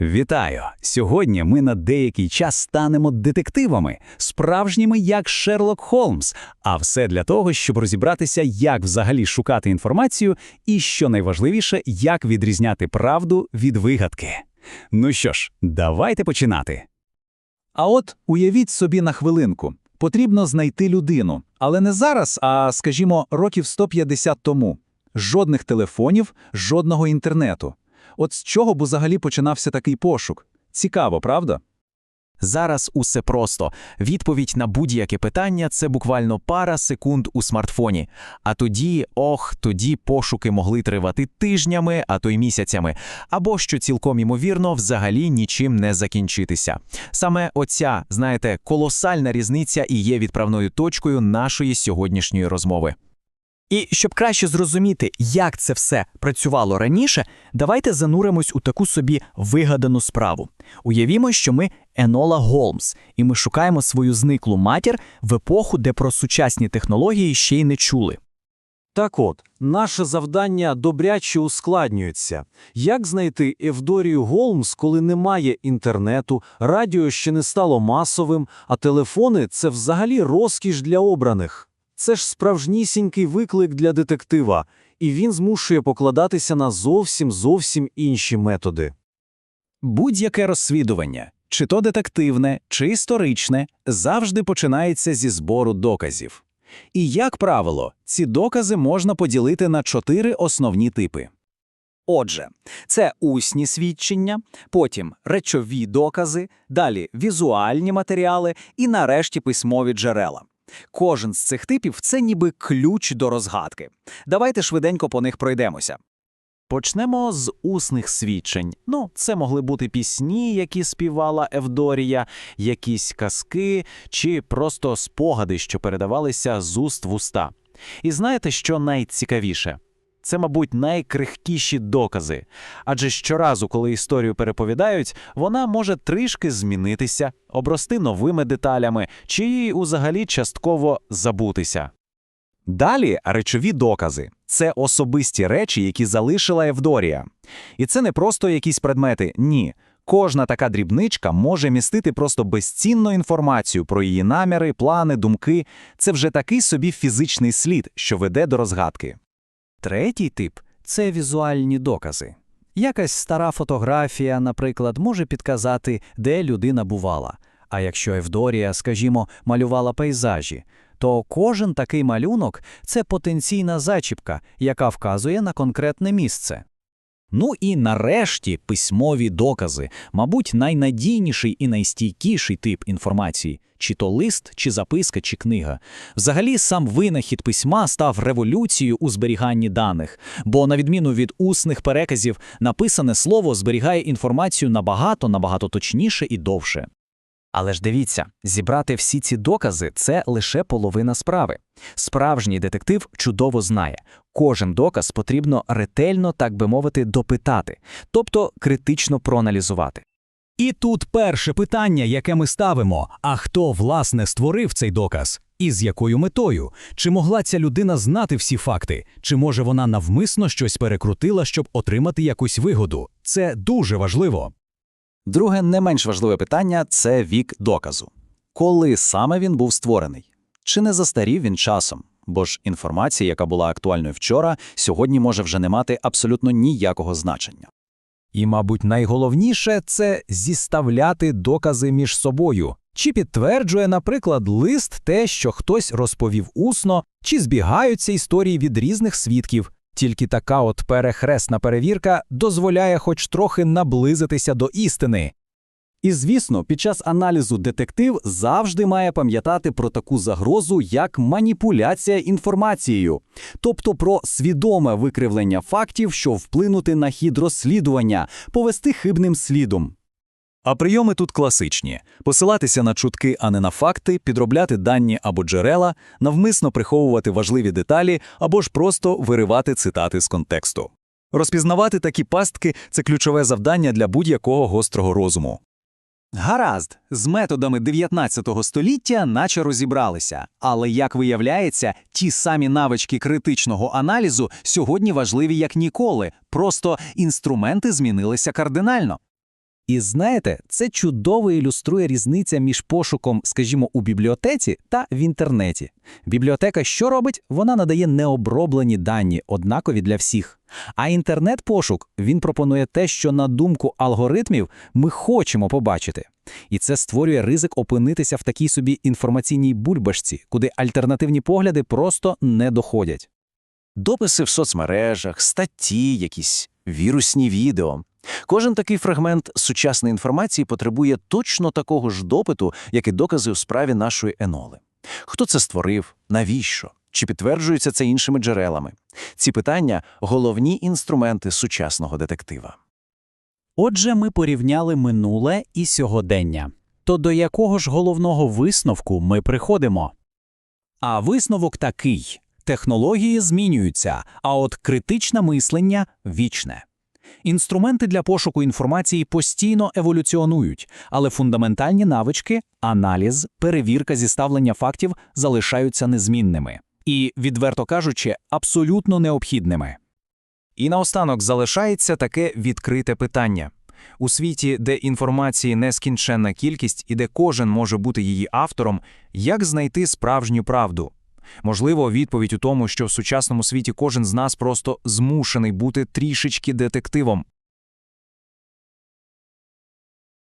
Вітаю! Сьогодні ми на деякий час станемо детективами, справжніми як Шерлок Холмс, а все для того, щоб розібратися, як взагалі шукати інформацію і, що найважливіше, як відрізняти правду від вигадки. Ну що ж, давайте починати. А от уявіть собі на хвилинку. Потрібно знайти людину, але не зараз, а, скажімо, років 150 тому. Жодних телефонів, жодного інтернету. От з чого б взагалі починався такий пошук? Цікаво, правда? Зараз усе просто. Відповідь на будь-яке питання це буквально пара секунд у смартфоні. А тоді, ох, тоді пошуки могли тривати тижнями, а то й місяцями, або що цілком імовірно, взагалі нічим не закінчитися. Саме оця, знаєте, колосальна різниця і є відправною точкою нашої сьогоднішньої розмови. І щоб краще зрозуміти, як це все працювало раніше, давайте зануримось у таку собі вигадану справу. Уявімо, що ми Енола Голмс, і ми шукаємо свою зниклу матір в епоху, де про сучасні технології ще й не чули. Так от, наше завдання добряче ускладнюється. Як знайти Евдорію Голмс, коли немає інтернету, радіо ще не стало масовим, а телефони – це взагалі розкіш для обраних? Це ж справжнісінький виклик для детектива, і він змушує покладатися на зовсім зовсім інші методи. Будь-яке розслідування, чи то детективне, чи історичне, завжди починається зі збору доказів. І, як правило, ці докази можна поділити на чотири основні типи. Отже, це усні свідчення, потім речові докази, далі візуальні матеріали і нарешті письмові джерела. Кожен з цих типів це ніби ключ до розгадки. Давайте швиденько по них пройдемося. Почнемо з усних свідчень. Ну, це могли бути пісні, які співала Евдорія, якісь казки чи просто спогади, що передавалися з уст в уста. І знаєте, що найцікавіше? Це, мабуть, найкрихкіші докази. Адже щоразу, коли історію переповідають, вона може трішки змінитися, обрости новими деталями чи взагалі частково забутися. Далі речові докази це особисті речі, які залишила Евдорія. І це не просто якісь предмети, ні. Кожна така дрібничка може містити просто безцінну інформацію про її наміри, плани, думки. Це вже такий собі фізичний слід, що веде до розгадки. Третій тип це візуальні докази. Якась стара фотографія, наприклад, може підказати, де людина бувала. А якщо Евдорія, скажімо, малювала пейзажі, то кожен такий малюнок це потенційна зачіпка, яка вказує на конкретне місце. Ну і нарешті письмові докази, мабуть, найнадійніший і найстійкіший тип інформації, чи то лист, чи записка, чи книга. Взагалі, сам винахід письма став революцією у зберіганні даних, бо, на відміну від усних переказів, написане слово зберігає інформацію набагато, набагато точніше і довше. Але ж дивіться, зібрати всі ці докази це лише половина справи. Справжній детектив чудово знає, кожен доказ потрібно ретельно, так би мовити, допитати, тобто критично проаналізувати. І тут перше питання, яке ми ставимо: а хто власне створив цей доказ? І з якою метою? Чи могла ця людина знати всі факти? Чи може вона навмисно щось перекрутила, щоб отримати якусь вигоду? Це дуже важливо. Друге, не менш важливе питання це вік доказу. Коли саме він був створений? Чи не застарів він часом? Бо ж інформація, яка була актуальною вчора, сьогодні може вже не мати абсолютно ніякого значення. І, мабуть, найголовніше це зіставляти докази між собою. Чи підтверджує, наприклад, лист те, що хтось розповів усно, чи збігаються історії від різних свідків. Тільки така от перехресна перевірка дозволяє хоч трохи наблизитися до істини. І звісно, під час аналізу детектив завжди має пам'ятати про таку загрозу, як маніпуляція інформацією, тобто про свідоме викривлення фактів, що вплинути на хід розслідування, повести хибним слідом. А прийоми тут класичні: посилатися на чутки, а не на факти, підробляти дані або джерела, навмисно приховувати важливі деталі або ж просто виривати цитати з контексту. Розпізнавати такі пастки це ключове завдання для будь-якого гострого розуму. Гаразд, з методами 19 століття наче розібралися, але, як виявляється, ті самі навички критичного аналізу сьогодні важливі як ніколи, просто інструменти змінилися кардинально. І знаєте, це чудово ілюструє різниця між пошуком, скажімо, у бібліотеці та в інтернеті. Бібліотека що робить? Вона надає необроблені дані, однакові для всіх. А інтернет-пошук він пропонує те, що на думку алгоритмів ми хочемо побачити. І це створює ризик опинитися в такій собі інформаційній бульбашці, куди альтернативні погляди просто не доходять. Дописи в соцмережах, статті, якісь вірусні відео. Кожен такий фрагмент сучасної інформації потребує точно такого ж допиту, як і докази у справі нашої еноли. Хто це створив? Навіщо? Чи підтверджується це іншими джерелами? Ці питання – головні інструменти сучасного детектива. Отже, ми порівняли минуле і сьогодення. То до якого ж головного висновку ми приходимо? А висновок такий: технології змінюються, а от критичне мислення вічне. Інструменти для пошуку інформації постійно еволюціонують, але фундаментальні навички, аналіз, перевірка зіставлення фактів залишаються незмінними і, відверто кажучи, абсолютно необхідними. І наостанок залишається таке відкрите питання. У світі, де інформації нескінченна кількість і де кожен може бути її автором, як знайти справжню правду? Можливо, відповідь у тому, що в сучасному світі кожен з нас просто змушений бути трішечки детективом.